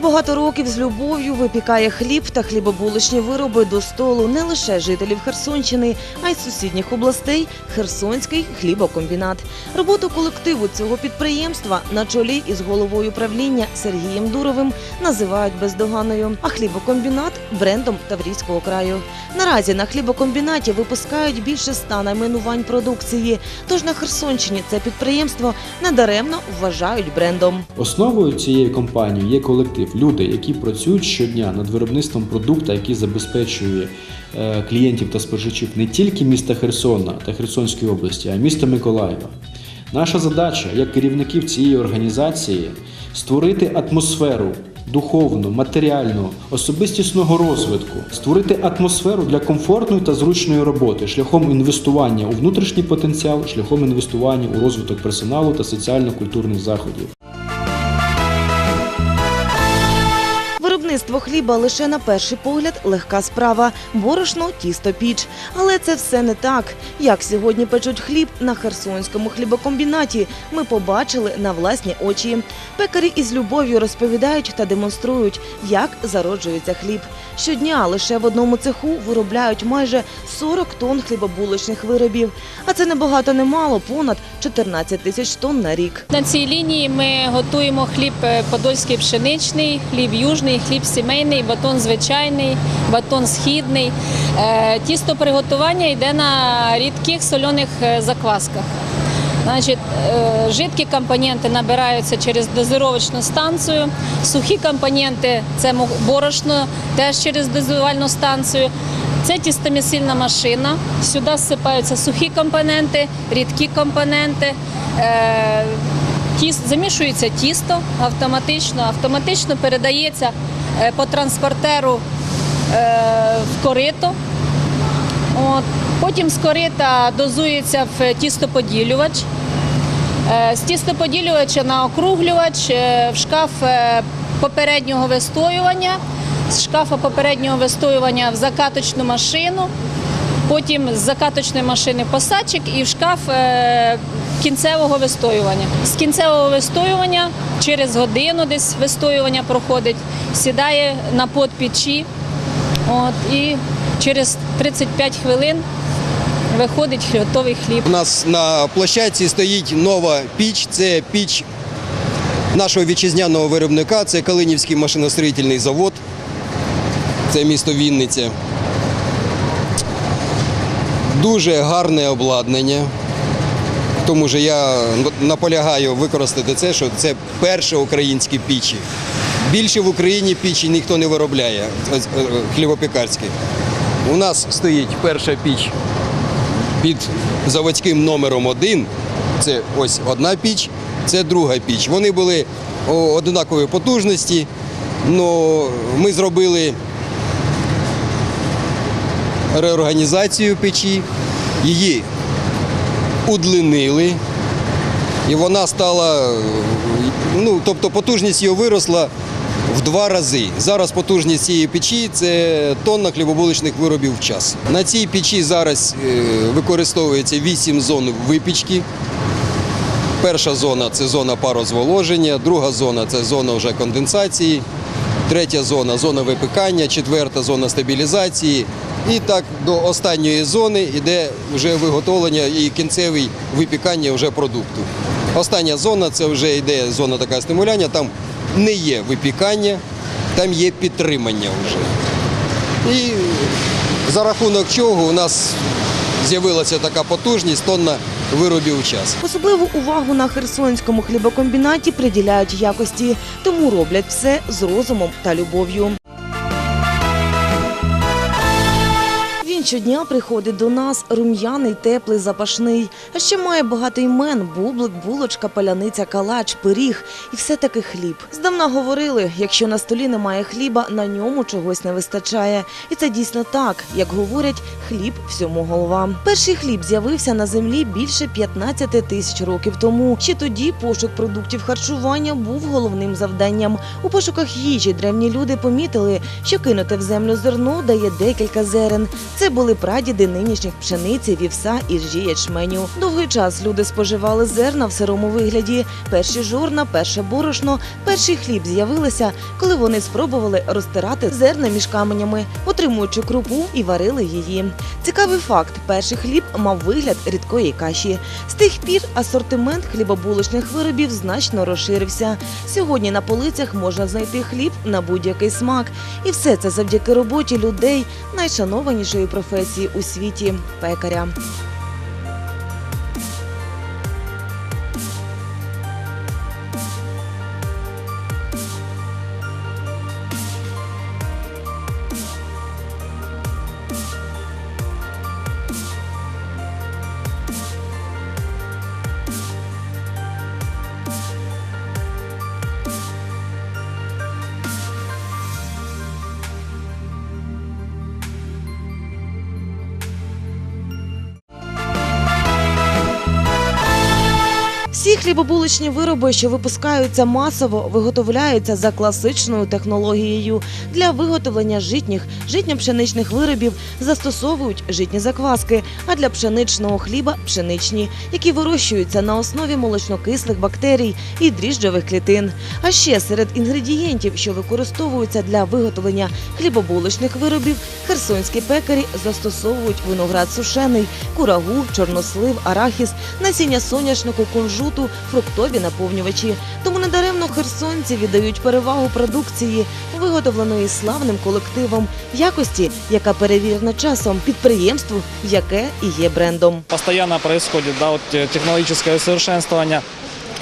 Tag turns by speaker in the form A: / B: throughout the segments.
A: багато років з любов'ю випікає хліб та хлібобулочні вироби до столу не лише жителів Херсонщини, а й сусідніх областей Херсонський хлібокомбінат. Роботу колективу цього підприємства на чолі із головою правління Сергієм Дуровим називають бездоганною, а хлібокомбінат брендом Таврійського краю. Наразі на хлібокомбінаті випускають більше ста найменувань продукції. Тож на Херсонщині це підприємство недаремно вважають брендом.
B: Основою цієї компанії є колектив, люди, які працюють щодня над виробництвом продукту, який забезпечує е, клієнтів та споживачів не тільки міста Херсона та Херсонської області, а й міста Миколаєва. Наша задача як керівників цієї організації створити атмосферу духовну, матеріальну, особистісного розвитку, створити атмосферу для комфортної та зручної роботи шляхом інвестування у внутрішній потенціал, шляхом інвестування у розвиток персоналу та соціально-культурних заходів.
A: Виробництво хліба лише на перший погляд легка справа борошно, тісто, піч. Але це все не так. Як сьогодні печуть хліб на Херсонському хлібокомбінаті, ми побачили на власні очі. Пекарі із любов'ю розповідають та демонструють, як зароджується хліб. Щодня лише в одному цеху виробляють майже 40 тонн хлібобулочних виробів. А це не багато не мало, понад 14 тисяч тонн на рік.
C: На цій лінії ми готуємо хліб е, подольський пшеничний, хліб южний, хліб сімейний, батон звичайний, батон східний. Е, Тісто приготування йде на рідких сольоних е, заквасках. Е, жидкі компоненти набираються через дозировочну станцію, сухі компоненти це борошно теж через дозувальну станцію. Це тістомісильна машина. Сюди всипаються сухі компоненти, рідкі компоненти. Замішується тісто автоматично, автоматично передається по транспортеру е, в корито. От. Потім з корита дозується в тістоподілювач. Е, З тістоподілювача на округлювач, е, в шкаф е, попереднього вистоювання, з шкафа попереднього вистоювання в закаточну машину, потім з закаточної машини в посадчик і в шкаф е, кінцевого вистоювання. З кінцевого вистоювання через годину десь вистоювання проходить, сідає на печі от, і через 35 хвилин виходить готовий хліб.
D: У нас на площадці стоїть нова піч. Це піч нашого вітчизняного виробника. Це Калинівський машиностроїтельний завод. Це місто Вінниця. Дуже гарне обладнання. Тому що я наполягаю використати це, що це перші українські пічі. Більше в Україні пічі ніхто не виробляє е, е, хлібопікарські. У нас стоїть перша піч під заводським номером один. Це ось одна піч, це друга піч. Вони були однакової потужності. але ми зробили реорганізацію печі, її удлинили, і вона стала, ну, тобто потужність її виросла в два рази. Зараз потужність цієї печі це тонна хлібобуличних виробів в час. На цій печі зараз е, використовується 8 зон випічки. Перша зона це зона парозволоження, друга зона це зона вже конденсації, третя зона зона випікання, четверта зона стабілізації. І так до останньої зони йде вже виготовлення і кінцеве випікання вже продукту. Остання зона це вже йде зона така стимуляння, там не є випікання, там є підтримання вже. І за рахунок чого у нас з'явилася така потужність тонна виробів час.
A: Особливу увагу на Херсонському хлібокомбінаті приділяють якості, тому роблять все з розумом та любов'ю. Він щодня приходить до нас рум'яний, теплий, запашний. А ще має багато імен: бублик, булочка, паляниця, калач, пиріг і все таки хліб. Здавна говорили, якщо на столі немає хліба, на ньому чогось не вистачає. І це дійсно так, як говорять, хліб всьому голова. Перший хліб з'явився на землі більше 15 тисяч років тому. Ще тоді пошук продуктів харчування був головним завданням. У пошуках їжі древні люди помітили, що кинуте в землю зерно дає декілька зерен. Це Були прадіди нинішніх пшениці, вівса, іржі, ячменю. Довгий час люди споживали зерна в сирому вигляді. Перші жорна, перше борошно, перший хліб з'явилися, коли вони спробували розтирати зерна між каменями, отримуючи крупу і варили її. Цікавий факт: перший хліб мав вигляд рідкої каші. З тих пір асортимент хлібобулочних виробів значно розширився. Сьогодні на полицях можна знайти хліб на будь-який смак, і все це завдяки роботі людей найшанованішої професії у світі пекаря. Всі хлібобулочні вироби, що випускаються масово, виготовляються за класичною технологією. Для виготовлення житніх житньо-пшеничних виробів застосовують житні закваски, а для пшеничного хліба пшеничні, які вирощуються на основі молочнокислих бактерій і дріжджових клітин. А ще серед інгредієнтів, що використовуються для виготовлення хлібобулочних виробів, херсонські пекарі застосовують виноград сушений, курагу, чорнослив, арахіс, насіння соняшнику, кунжуту, фруктові наповнювачі. Тому недаремно херсонці віддають перевагу продукції, виготовленої славним колективом, якості, яка перевірена часом, підприємству, яке і є брендом.
E: постоянно відбувається да, э, технологическое совершенствование в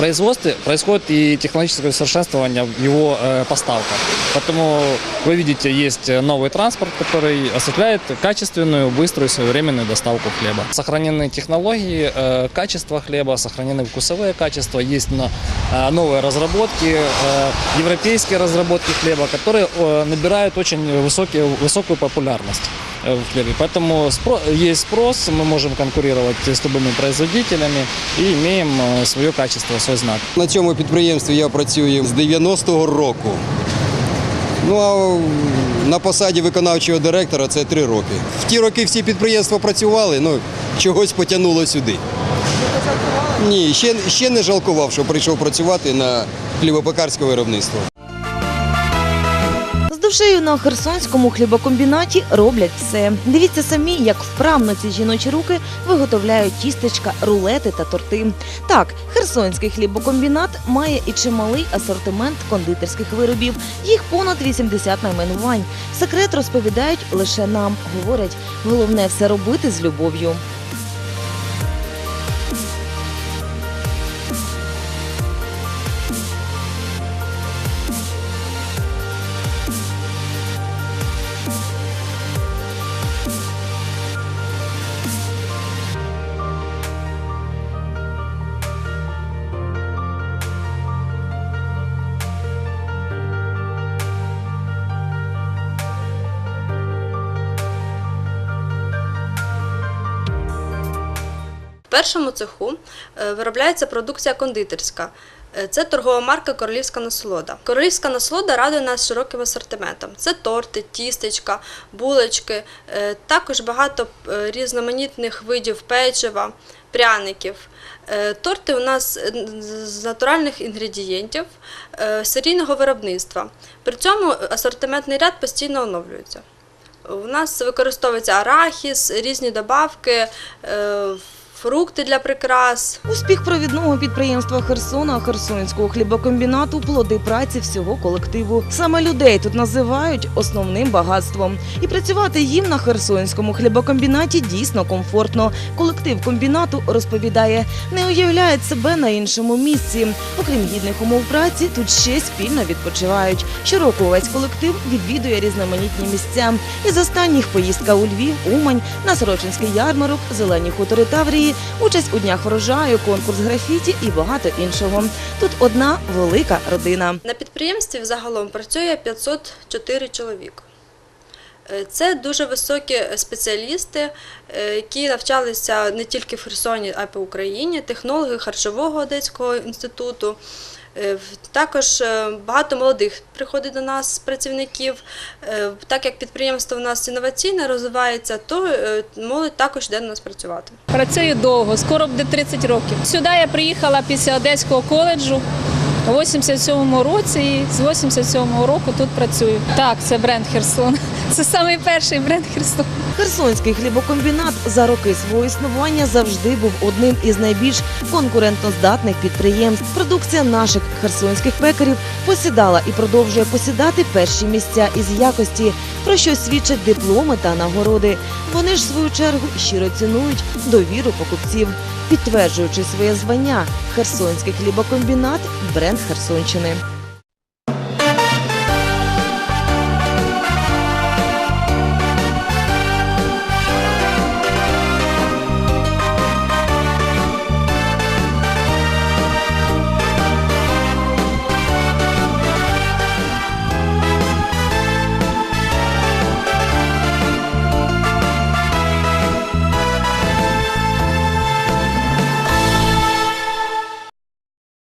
E: производстве, происходит и технологическое совершенствование в его э, поставках. Поэтому вы видите, есть э, новый транспорт, который осуществляет качественную, быструю, своевременную доставку хлеба. Сохранены технологии, э, качество хлеба, сохранены вкусовые качества, есть на- э, новые разработки, э, европейские разработки хлеба, которые э, набирают очень высокие, высокую популярность э, в хлебе. Поэтому спро- есть спрос, мы можем конкурировать с любыми производителями и имеем э, свое качество, свой знак.
D: На цьому підприємстві я працюю з 90-го року. Ну а на посаді виконавчого директора це три роки. В ті роки всі підприємства працювали, ну чогось потягнуло сюди. Ні, ще, ще не жалкував, що прийшов працювати на хлібопекарське виробництво.
A: З душею на херсонському хлібокомбінаті роблять все. Дивіться самі, як вправно ці жіночі руки виготовляють тістечка, рулети та торти. Так, херсонський хлібокомбінат має і чималий асортимент кондитерських виробів. Їх понад 80 найменувань. Секрет розповідають лише нам. Говорять, головне все робити з любов'ю.
F: Першому цеху е, виробляється продукція кондитерська. Е, Це торгова марка Королівська насолода. Королівська насолода радує нас широким асортиментом. Це торти, тістечка, булочки, е, також багато різноманітних видів печива, пряників. Торти у нас з натуральних інгредієнтів серійного виробництва. При цьому асортиментний ряд постійно оновлюється. У нас використовується арахіс, різні добавки, фрукти для прикрас.
A: Успіх провідного підприємства Херсона, Херсонського хлібокомбінату, плоди праці всього колективу. Саме людей тут називають основним багатством. І працювати їм на Херсонському хлібокомбінаті дійсно комфортно. Колектив комбінату розповідає, не уявляють себе на іншому місці. Окрім гідних умов праці, тут ще спільно відпочивають. Щороку увесь колектив відвідує різноманітні місця. Із останніх поїздка у Львів, Умань, на Сорочинський ярмарок, зелені хутори Таврії, участь у днях врожаю, конкурс графіті і багато іншого. Тут одна велика родина.
F: На підприємстві взагалом працює 504 чоловік. Е, Це дуже високі спеціалісти, е, які навчалися не тільки в Херсоні, а й по Україні, технологи харчового Одеського інституту, Також е, багато молодих приходить до нас працівників. Е, Так як підприємство у нас інноваційне розвивається, то е, молодь також йде до нас працювати.
C: Працюю довго, скоро буде 30 років. Сюди я приїхала після Одеського коледжу у 87-му році і з 87-го року тут працюю. Так, це бренд Херсон. Це найперший бренд Херсон.
A: Херсонський хлібокомбінат за роки свого існування завжди був одним із найбільш конкурентоздатних підприємств. Продукція наших херсонських пекарів посідала і продовжує посідати перші місця із якості, про що свідчать дипломи та нагороди. Вони ж в свою чергу щиро цінують довіру покупців, підтверджуючи своє звання. Херсонський хлібокомбінат бренд Херсонщини.